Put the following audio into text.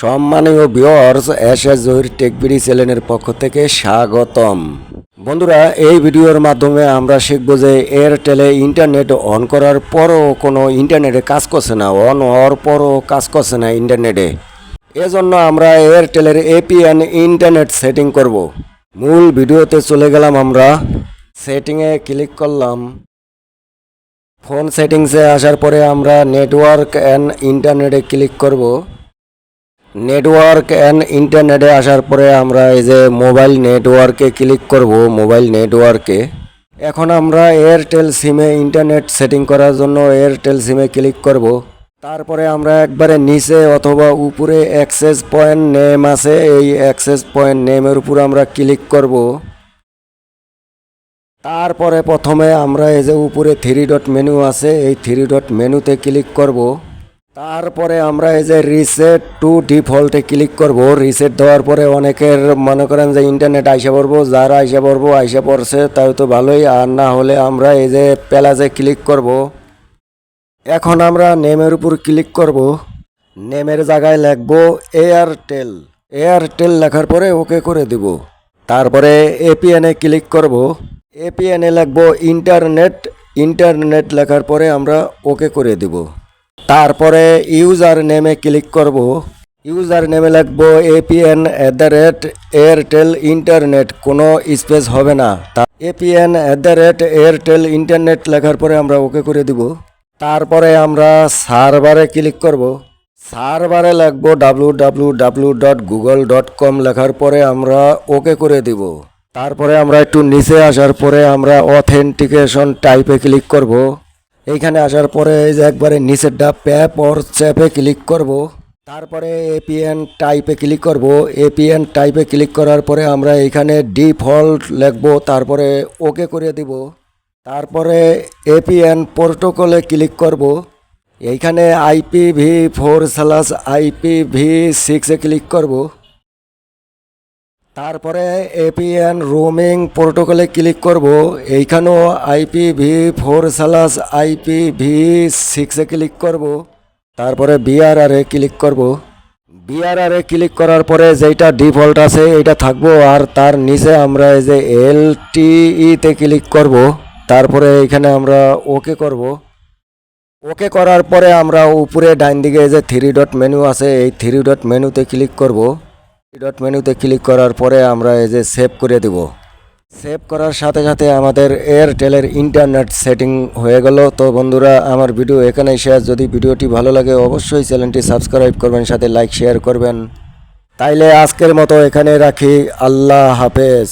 সম্মানীয় S S Zahir TechBD চ্যানেলের পক্ষ থেকে স্বাগতম। বন্ধুরা, এই ভিডিওর মাধ্যমে আমরা শিখব যে এয়ারটেলে ইন্টারনেট অন করার পরও কোনো ইন্টারনেটে কাজ করছে না অন হওয়ার পরও কাজ করছে না ইন্টারনেটে এজন্য আমরা এয়ারটেলের এপিএন ইন্টারনেট সেটিং করব। মূল ভিডিওতে চলে গেলাম আমরা। সেটিংয়ে ক্লিক করলাম। ফোন সেটিংসে আসার পরে আমরা নেটওয়ার্ক অ্যান্ড ইন্টারনেটে ক্লিক করব। নেটওয়ার্ক অ্যান্ড ইন্টারনেটে আসার পরে আমরা এই যে মোবাইল নেটওয়ার্কে ক্লিক করব মোবাইল নেটওয়ার্কে এখন আমরা এয়ারটেল সিমে ইন্টারনেট সেটিং করার জন্য এয়ারটেল সিমে ক্লিক করব। তারপরে আমরা একবারে নিচে অথবা উপরে অ্যাক্সেস পয়েন্ট নেম আছে, এই অ্যাক্সেস পয়েন্ট নেমের উপর আমরা ক্লিক করব। তারপরে প্রথমে আমরা এই যে উপরে থ্রি ডট মেনু আছে, এই থ্রি ডট মেনুতে ক্লিক করব। তারপরে আমরা এই যে রিসেট টু ডিফল্টে ক্লিক করব রিসেট দেওয়ার পরে অনেকের মনে করেন যে ইন্টারনেট আইসা পড়ব, যারা আইসা পড়ব, আইসা পড়ছে তাই তো ভালোই। আর না হলে আমরা এই যে প্যালাজে ক্লিক করব। এখন আমরা নেমের উপর ক্লিক করব। নেমের জায়গায় লিখব এয়ারটেল এয়ারটেল লেখার পরে ওকে করে দিব। তারপরে এপিএনে ক্লিক করব। এপিএনে লিখব ইন্টারনেট ইন্টারনেট লেখার পরে আমরা ওকে করে দিব। তারপরে ইউজার নেমে ক্লিক করব। ইউজার নেমে লিখব APN at the rate Airtel internet কোনো স্পেস হবে না। APN at the rate Airtel internet লেখার পরে আমরা ওকে করে দিব। তারপরে আমরা সার্ভারে ক্লিক করব। সার্ভারে লিখব W W W dot Google dot com লেখার পরে আমরা ওকে করে দিব। তারপরে আমরা একটু নিচে আসার পরে আমরা অথেন্টিকেশন টাইপে ক্লিক করব। এইখানে আসার পরে এই যে একবারে নিচেরটা প্যাপ অর চ্যাপে ক্লিক করব। তারপরে এপিএন টাইপে ক্লিক করব। এপিএন টাইপে ক্লিক করার পরে আমরা এইখানে ডিফল্ট লিখব, তারপরে ওকে করে দিব। তারপরে এপিএন প্রোটোকলে ক্লিক করব। এইখানে আইপিভি ফোর স্ল্যাশ আইপিভি সিক্সে ক্লিক করব। তারপরে এপিএন রোমিং প্রোটোকলে ক্লিক করব। এইখানেও IP V four slash IPV সিক্সে ক্লিক করব। তারপরে বিআরআরে ক্লিক করব। বিআরআরে ক্লিক করার পরে যেটা ডিফল্ট আছে এটা থাকব। আর তার নিচে আমরা এই যে এল তে ক্লিক করব। তারপরে এখানে আমরা ওকে করব। ওকে করার পরে আমরা উপরে ডাইন দিকে যে থ্রি ডট মেনু আছে, এই থ্রি ডট মেনুতে ক্লিক করব। ডট মেনুতে ক্লিক করার পরে আমরা এই যে সেভ করে দেব। সেভ করার সাথে সাথে আমাদের এয়ারটেলের ইন্টারনেট সেটিং হয়ে গেল। তো বন্ধুরা, আমার ভিডিও এখানেই শেয়ার যদি ভিডিওটি ভালো লাগে, অবশ্যই চ্যানেলটি সাবস্ক্রাইব করবেন, সাথে লাইক শেয়ার করবেন। তাইলে আজকের মতো এখানে রাখি। আল্লাহ হাফেজ।